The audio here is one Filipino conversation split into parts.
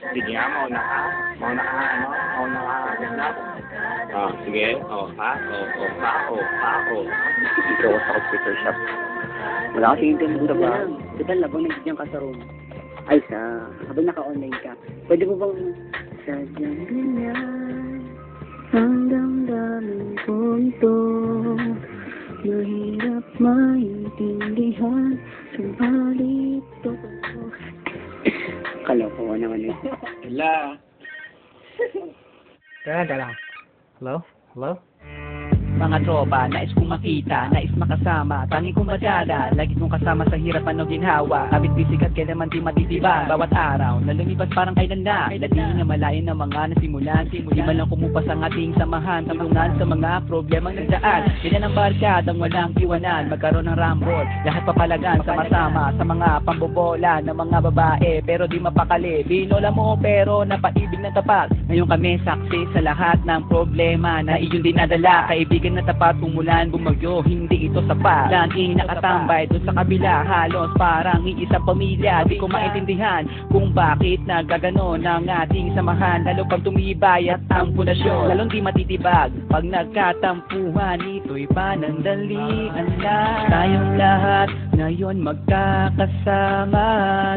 Sige nga, mauna ka. Mauna ka, ano? Mauna ka, ganda. Oh, sige. Oh, ha? Oh, oh, ha? Oh, ha? Oh? Dito ako sa computer shop. Wala kasi yung ba? ba? Total, labang nandiyan ka sa room. Ay, sa, habang naka-online ka. Pwede mo bang, sadyang ganyan, Kalokohan naman eh. Wala. Teka lang. Hello? Hello? Mga tropa, nais kong makita, nais makasama. Tanging kong badala, lagi kong kasama sa hirapan o ginhawa Kapit bisikat kaya naman di matitiba Bawat araw, na lumipas parang kailan na Na di na malayo ng mga nasimulan. Di man lang kumupas ang ating samahan Tambunan sa mga problemang nagdaan. Ganyan ang barkadang walang iwanan. Magkaroon ng rambol, lahat papalagan Sama-sama sa mga pambobola ng mga babae. Pero di mapakali, binola mo pero napaibig ng tapat. Ngayon kami saksi sa lahat ng problema Na iyon dinadala, kaibigan na tapat Umulan, bumagyo, hindi ito sapat. Laging nakatambay doon sa kabila Halos parang iisang pamilya. Di ko maintindihan kung bakit nagaganon Ang ating samahan. Lalo pag tumibay at ang pundasyon. Lalong di matitibag Pag nagkatampuhan. Ito'y panandalian lang Tayong lahat ngayon magkakasama.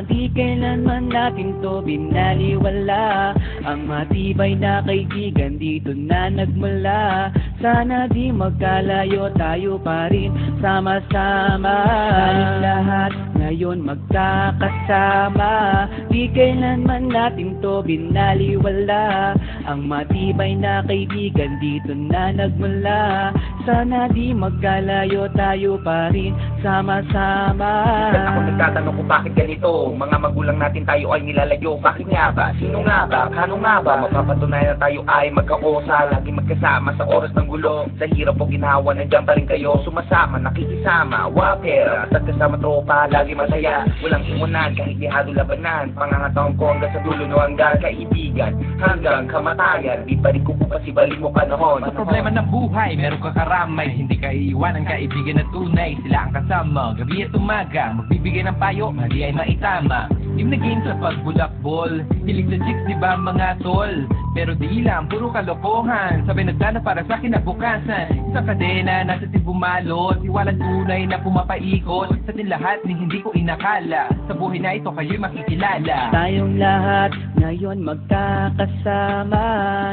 Di kailanman natin to binaliwala. Ang matibay na kaibigan dito na nagmula Sana di magkalayo tayo pa rin. Sama-sama. Tayong lahat ngayon magkakasama Di kailanman natin to binaliwala. Ang matibay na kaibigan dito na nagmula. Sana di magkalayo tayo pa rin sama-sama. Ako nagtatanong kung bakit ganito? Mga magulang natin tayo ay nilalayo. Bakit nga ba? Sino nga ba? Kano nga ba? Mapapatunayan na tayo ay magkaosa Lagi magkasama sa oras ng gulo. Sa hirap o ginawa, nandiyan pa rin kayo. Sumasama, nakikisama, wapera At kasama tropa, lagi masaya. Walang imunan, kahit lihado labanan Pangangatawang ko hanggang sa dulo no hanggang kaibigan Hanggang kamatayan. Di pa rin kukupas ibalik mo panahon. Sa problema ng buhay, meron ka karamay. Hindi ka iiwanan, kaibigan na tunay. Sila ang kasama, gabi at umaga Magbibigay ng payo, mali ay maitama Di naging sa pagbulakbol Hilig sa chicks, di ba mga tol? Pero di lang, puro kalokohan. Sabay nagdana para sa kinabukasan. Sa kadena, nasa sin bumalot Iwalang tunay na pumapaikot. Sa atin lahat ni hindi ko inakala. Sa buhay na ito kayo'y makikilala. Tayong lahat ngayon magkakasama.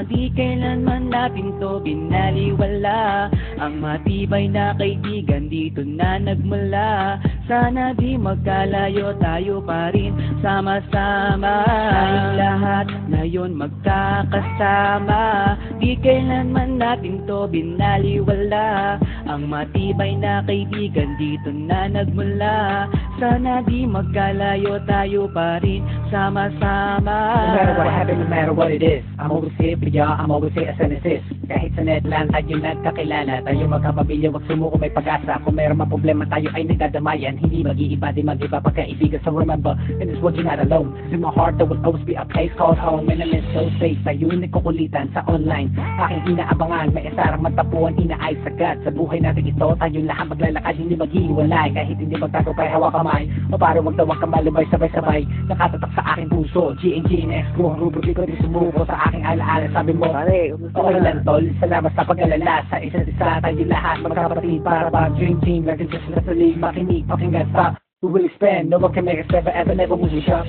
Di kailanman natin to binaliwala. Ang matibay na kaibigan dito na nagmula Sana di magkalayo tayo pa rin sama-sama. Tayong lahat ngayon magkakasama. Di kailanman natin to binaliwala. Ang matibay na kaibigan dito na nagmula. Sana di magkalayo tayo pa rin sama-sama. No matter what happened, no matter what it is I'm always here for ya, I'm always here as an assist. Kahit sa netland tayo nagkakilala. Tayo magkapamilya, wag sumuko may pag-asa. Kung mayroon problema tayo ay nagdadamayan Hindi mag-iiba, di mag-iba pagkaibigan So remember, in this world you're not alone. In my heart there will always be a place called home And I'm in so safe, tayo nagkukulitan sa online Aking inaabangan, may isarang magtapuan, inaay sagad Sa buhay natin ito, tayong lahat maglalakad Hindi mag-iiwalay, kahit hindi magtatupay hawak kamay O para wag tawag kamalubay sabay-sabay Nakatatak sa aking puso, G&G and X Rubro di ko rin sumuko sa aking alaala Sabi mo, Pare, Okay lang tol, salamat sa pag-alala Sa isa't isa tayo lahat magkapatid Para ba dream team, like just let's leave Makinig, pakinggan sa We will spend, no one can make us never ever never music shop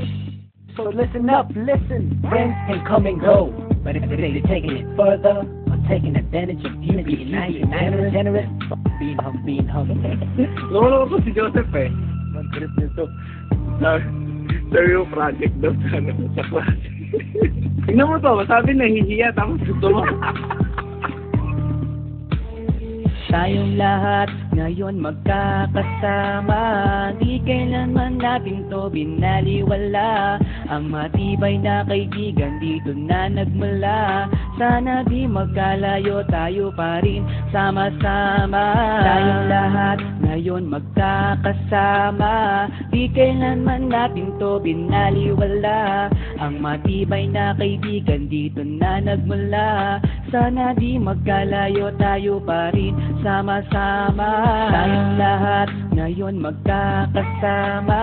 So listen up, listen Friends can come and go But if they're taking it further Or taking advantage of you being nice and generous, generous Being hum, being hum Lolo ko si Joseph eh. Mag-trip nito. Sabi, sabi yung project daw sa, ano, sa klase. Tingnan mo to, sabi nahihiya, tapos gusto mo. Tayong lahat ngayon magkakasama. Di kailanman natin to binaliwala. Ang matibay na kaibigan dito na nagmula. Sana di magkalayo tayo pa rin sama-sama. Tayong lahat ngayon magkakasama. Di kailanman natin to binaliwala. Ang matibay na kaibigan dito na nagmula. Sana di magkalayo tayo pa rin sama-sama. Tayong lahat ngayon magkakasama.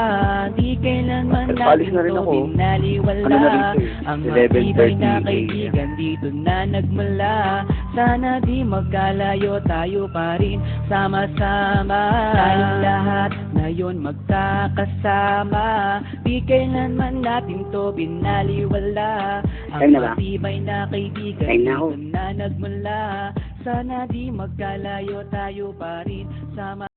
Di kailanman natin na to binaliwala. Ano na eh? Ang 11:30 matibay na kaibigan dito na nagmula Sana di magkalayo tayo pa rin Sama-sama. Tayong lahat. Ngayon magkakasama. Di kailanman natin to binaliwala. Ang na matibay na kaibigan na na nagmula. Sana di magkalayo tayo pa rin Sama